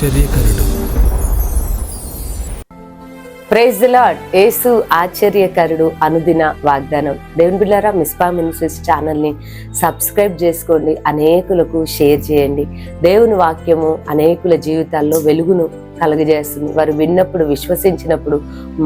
ఆశ్చర్యకరుడు. Praise lord యేసు ఆశ్చర్యకరుడు అనుదిన వాగ్దానం. దేవుని బిళ్ళారా మిస్పా మినిస్ట్రీస్ ఛానల్ని సబ్స్క్రైబ్ చేసుకోండి. అనేకులకు షేర్ చేయండి. దేవుని వాక్యము అనేకుల జీవితాల్లో వెలుగును కలుగజేస్తుంది. వారు విన్నప్పుడు విశ్వసించినప్పుడు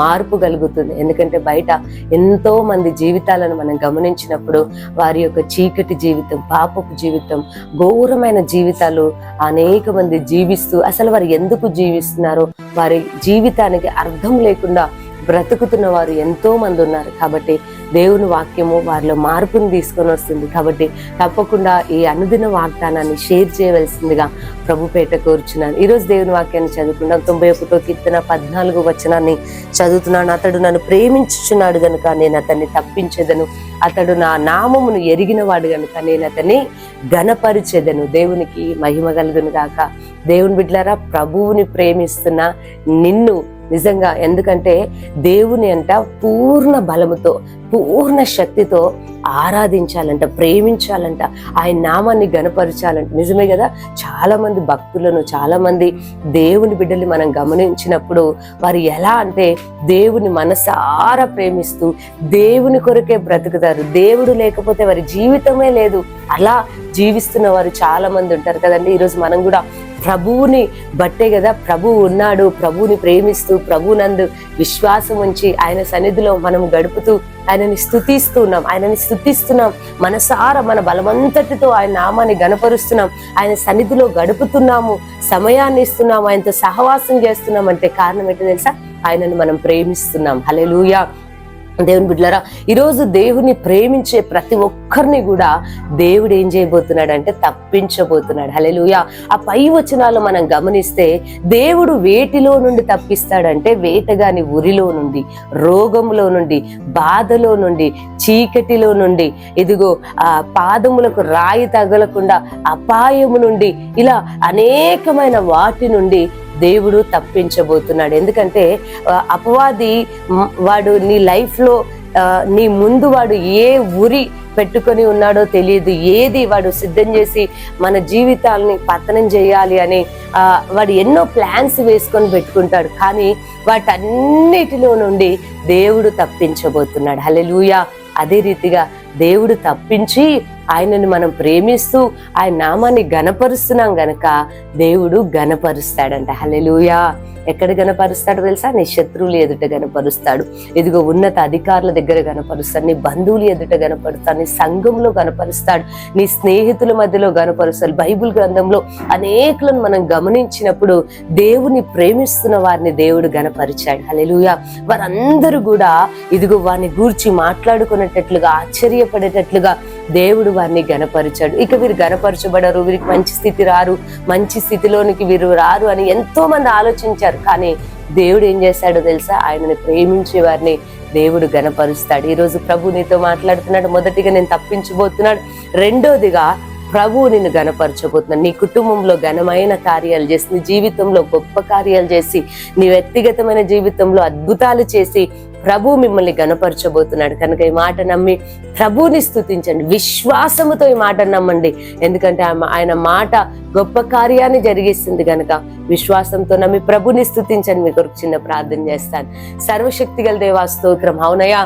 మార్పు కలుగుతుంది. ఎందుకంటే బయట ఎంతో మంది జీవితాలను మనం గమనించినప్పుడు వారి యొక్క చీకటి జీవితం పాపపు జీవితం ఘోరమైన జీవితాలు అనేక మంది జీవిస్తూ అసలు వారు ఎందుకు జీవిస్తున్నారో వారి జీవితానికి అర్థం లేకుండా బ్రతుకుతున్న వారు ఎంతో మంది ఉన్నారు. కాబట్టి దేవుని వాక్యము వారిలో మార్పును తీసుకొని వస్తుంది. కాబట్టి తప్పకుండా ఈ అనుదిన వాగ్దానాన్ని షేర్ చేయవలసిందిగా ప్రభుపేట కోరుచున్నాను. ఈరోజు దేవుని వాక్యాన్ని చదువుకుందాం. తొంభై ఒకటో కీర్తన పద్నాలుగు వచనాన్ని చదువుతున్నాను. అతడు నన్ను ప్రేమించుచున్నాడు గనుక నేను అతన్ని తప్పించేదను. అతడు నా నామమును ఎరిగిన వాడు గనుక నేను అతన్ని ఘనపరిచేదను. దేవునికి మహిమ కలుగును గాక. దేవుని బిడ్డలారా ప్రభువుని ప్రేమిస్తున్న నిన్ను నిజంగా ఎందుకంటే దేవుని అంట పూర్ణ బలముతో పూర్ణ శక్తితో ఆరాధించాలంట ప్రేమించాలంట ఆయన నామాన్ని గనపరచాలంట నిజమే కదా? చాలా మంది భక్తులను చాలా మంది దేవుని బిడ్డల్ని మనం గమనించినప్పుడు వారు ఎలా అంటే దేవుని మనసారా ప్రేమిస్తూ దేవుని కొరకే బ్రతుకుతారు. దేవుడు లేకపోతే వారి జీవితమే లేదు. అలా జీవిస్తున్న వారు చాలా మంది ఉంటారు కదండి. ఈరోజు మనం కూడా ప్రభువుని బట్టే కదా ప్రభువు ఉన్నాడు ప్రభువుని ప్రేమిస్తూ ప్రభునందు విశ్వాసం ఉంచి ఆయన సన్నిధిలో మనం గడుపుతూ ఆయనని స్థుతిస్తున్నాం ఆయనని స్థుతిస్తున్నాం మనసార మన బలమంతటితో ఆయన నామాన్ని గనపరుస్తున్నాం ఆయన సన్నిధిలో గడుపుతున్నాము సమయాన్ని ఇస్తున్నాము ఆయనతో సహవాసం చేస్తున్నాం అంటే కారణం ఏంటో తెలుసా? ఆయనను మనం ప్రేమిస్తున్నాం. హలెలూయా దేవుని బిడ్డలారా ఈరోజు దేవుని ప్రేమించే ప్రతి ఒక్కరిని కూడా దేవుడు ఏం చేయబోతున్నాడు అంటే తప్పించబోతున్నాడు. హలెలుయ ఆ పై వచనాలు మనం గమనిస్తే దేవుడు వేటిలో నుండి తప్పిస్తాడంటే వేటగాని ఉరిలో నుండి రోగంలో నుండి బాధలో నుండి చీకటిలో నుండి ఇదిగో ఆ పాదములకు రాయి తగలకుండా అపాయము నుండి ఇలా అనేకమైన వాటి నుండి దేవుడు తప్పించబోతున్నాడు. ఎందుకంటే అపవాది వాడు నీ లైఫ్లో నీ ముందు వాడు ఏ ఉరి పెట్టుకొని ఉన్నాడో తెలియదు. ఏది వాడు సిద్ధం చేసి మన జీవితాలని పతనం చేయాలి అని వాడు ఎన్నో ప్లాన్స్ వేసుకొని పెట్టుకుంటాడు. కానీ వాటన్నిటిలో నుండి దేవుడు తప్పించబోతున్నాడు. హల్లెలూయా. అదే రీతిగా దేవుడు తప్పించి ఆయనను మనం ప్రేమిస్తూ ఆయన నామాన్ని గనపరుస్తున్నాం గనక దేవుడు గనపరుస్తాడంట హలెలుయా ఎక్కడ గనపరుస్తాడు తెలుసా? నీ శత్రువులు ఎదుట గనపరుస్తాడు ఇదిగో ఉన్నత అధికారుల దగ్గర గనపరుస్తాడు నీ బంధువులు ఎదుట గనపరుస్తాడు నీ సంఘంలో గనపరుస్తాడు నీ స్నేహితుల మధ్యలో గనపరుస్తాడు బైబిల్ గ్రంథంలో అనేకులను మనం గమనించినప్పుడు దేవుని ప్రేమిస్తున్న వారిని దేవుడు గనపరిచాడు హలెలుయా వారందరూ కూడా ఇదిగో వారిని గూర్చి మాట్లాడుకునేటట్లుగా ఆశ్చర్యపడేటట్లుగా దేవుడు వారిని గనపరిచాడు ఇక వీరు గనపరచబడరు వీరికి మంచి స్థితి రారు మంచి స్థితిలోనికి వీరు రారు అని ఎంతో మంది ఆలోచించారు. కానీ దేవుడు ఏం చేశాడో తెలుసా? ఆయనని ప్రేమించే వారిని దేవుడు గనపరుస్తాడు ఈరోజు ప్రభు నీతో మాట్లాడుతున్నాడు. మొదటిగా నేను తప్పించబోతున్నాడు. రెండోదిగా ప్రభువు నిన్ను గనపరచబోతున్నాను నీ కుటుంబంలో ఘనమైన కార్యాలు చేసి నీ జీవితంలో గొప్ప కార్యాలు చేసి నీ వ్యక్తిగతమైన జీవితంలో అద్భుతాలు చేసి ప్రభు మిమ్మల్ని గనపరచబోతున్నాడు కనుక ఈ మాట నమ్మి ప్రభుని స్థుతించండి విశ్వాసముతో ఈ మాట నమ్మండి. ఎందుకంటే ఆయన మాట గొప్ప కార్యాన్ని జరిగిస్తుంది కనుక విశ్వాసంతో నమ్మి ప్రభుని స్థుతించండి మీ కొరకు చిన్న ప్రార్థన చేస్తాను. సర్వశక్తి గల దేవా స్తోత్రం. అవునయా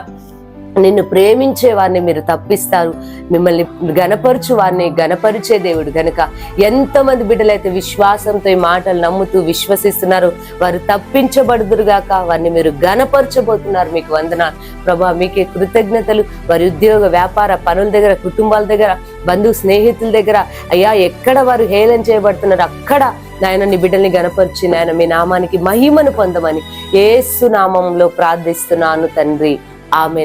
నిన్ను ప్రేమించే వారిని మీరు తప్పిస్తారు. మిమ్మల్ని గనపరచు వారిని గనపరిచే దేవుడు గనుక ఎంతమంది బిడ్డలైతే విశ్వాసంతో ఈ మాటలు నమ్ముతూ విశ్వసిస్తున్నారు వారు తప్పించబడుదురుగాక వారిని మీరు గనపరచబోతున్నారు మీకు వందన ప్రభా మీకే కృతజ్ఞతలు. వారి ఉద్యోగ వ్యాపార పనుల దగ్గర కుటుంబాల దగ్గర బంధు స్నేహితుల దగ్గర అయ్యా ఎక్కడ వారు హేళన చేయబడుతున్నారు అక్కడ నాయన నీ బిడ్డల్ని గనపరిచి నాయన మీ నామానికి మహిమను పొందమని ఏసు నామంలో ప్రార్థిస్తున్నాను తండ్రి. ఆమె